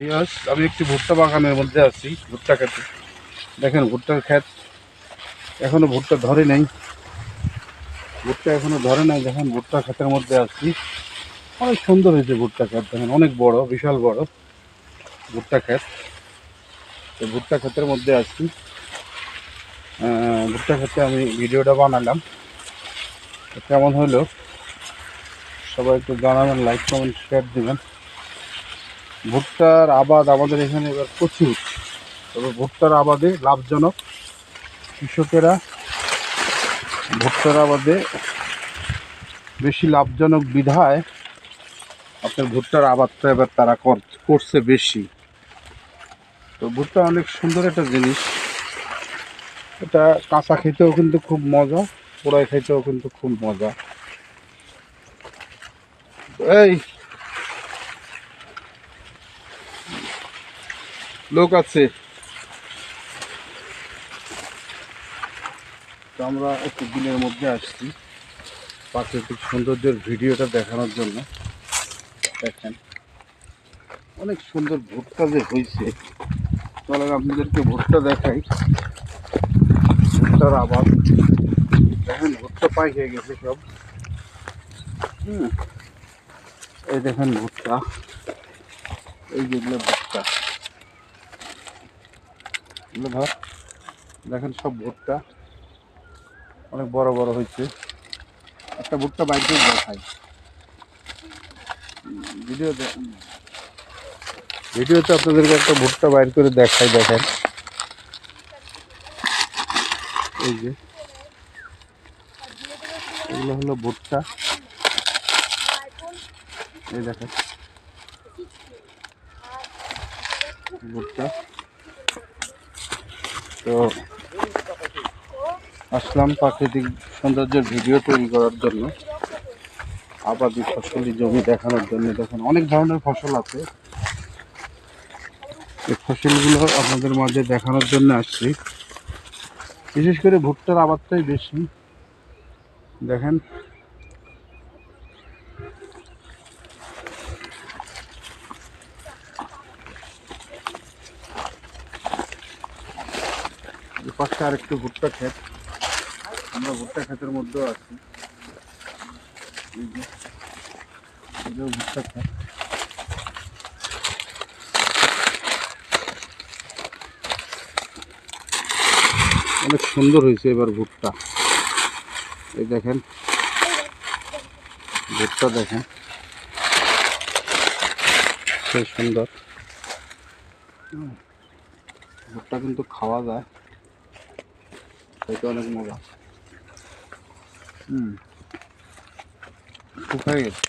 আমি একটি ভুট্টা বাগানের মধ্যে আছি, ভুট্টা খেতে। দেখেন, ভুট্টার ক্ষেত এখনও ভুট্টা ধরে নাই। ভুট্টা এখনও ধরে নাই, দেখেন, ভুট্টা ক্ষেতের মধ্যে আছি। অনেক সুন্দর হয়েছে ভুট্টা ক্ষেত, দেখেন, অনেক বড়, বিশাল বড় ভুট্টা ক্ষেত। তো ভুট্টা ক্ষেতের মধ্যে আছি। ভুট্টা ক্ষেতে আমি ভিডিওটা বানালাম। কেমন হলো? সবাই একটু জানাবেন লাইক কমেন্ট শেয়ার দিবেন। ভুট্টার আবাদ আমাদের এখানে এবার প্রচুর। তবে ভুট্টার আবাদে লাভজনক। কৃষকেরা ভুট্টার আবাদে বেশি লাভজনক বিধায় আপনার ভুট্টার আবাদটা এবার তারা কর- করছে বেশি। তো ভুট্টা অনেক সুন্দর একটা জিনিস। এটা কাঁচা খেতেও কিন্তু খুব মজা, পোড়ায় খেতেও কিন্তু খুব মজা। এই লোক আছে। তো আমরা একটু দিনের মধ্যে আসছি। প্রাকৃতিক সৌন্দর্যের ভিডিওটা দেখানোর জন্য। দেখেন, অনেক সুন্দর ভুট্টা যে হয়েছে। চলেন আপনাদেরকে ভুট্টা দেখাই। ভুট্টার আবার দেখেন, ভুট্টা পাই হয়ে গেছে সব। হুম, এই দেখেন ভুট্টা। এই যেগুলো ভুট্টা। এগুলো ধর দেখেন সব ভুট্টা। অনেক বড় বড় হয়েছে। একটা ভুট্টা বাইরে দেখাই। ভিডিও ভিডিওতে আপনাদেরকে একটা ভুট্টা বাইর করে দেখাই, দেখেন। এই যে। এগুলো হলো ভুট্টা। এই দেখেন। ভুট্টা। তো আসলাম প্রাকৃতিক সৌন্দর্যের ভিডিও তৈরি করার জন্য। আবাদি ফসলি জমি দেখানোর জন্য। দেখেন, অনেক ধরনের ফসল আছে। এই ফসলগুলো আপনাদের মাঝে দেখানোর জন্য আসছি। বিশেষ করে ভুট্টার আবাদটাই বেশি। দেখেন পাশে আর একটু ভুট্টা ক্ষেত। আমরা ভুট্টা ক্ষেতের মধ্যেও আছি। ভুট্টা ক্ষেত। অনেক সুন্দর হয়েছে এবার ভুট্টা। এই দেখেন, ভুট্টা দেখেন। সেই সুন্দর। ভুট্টা কিন্তু খাওয়া যায়। খেতে অনেক মজা হুম শুকায় গেছে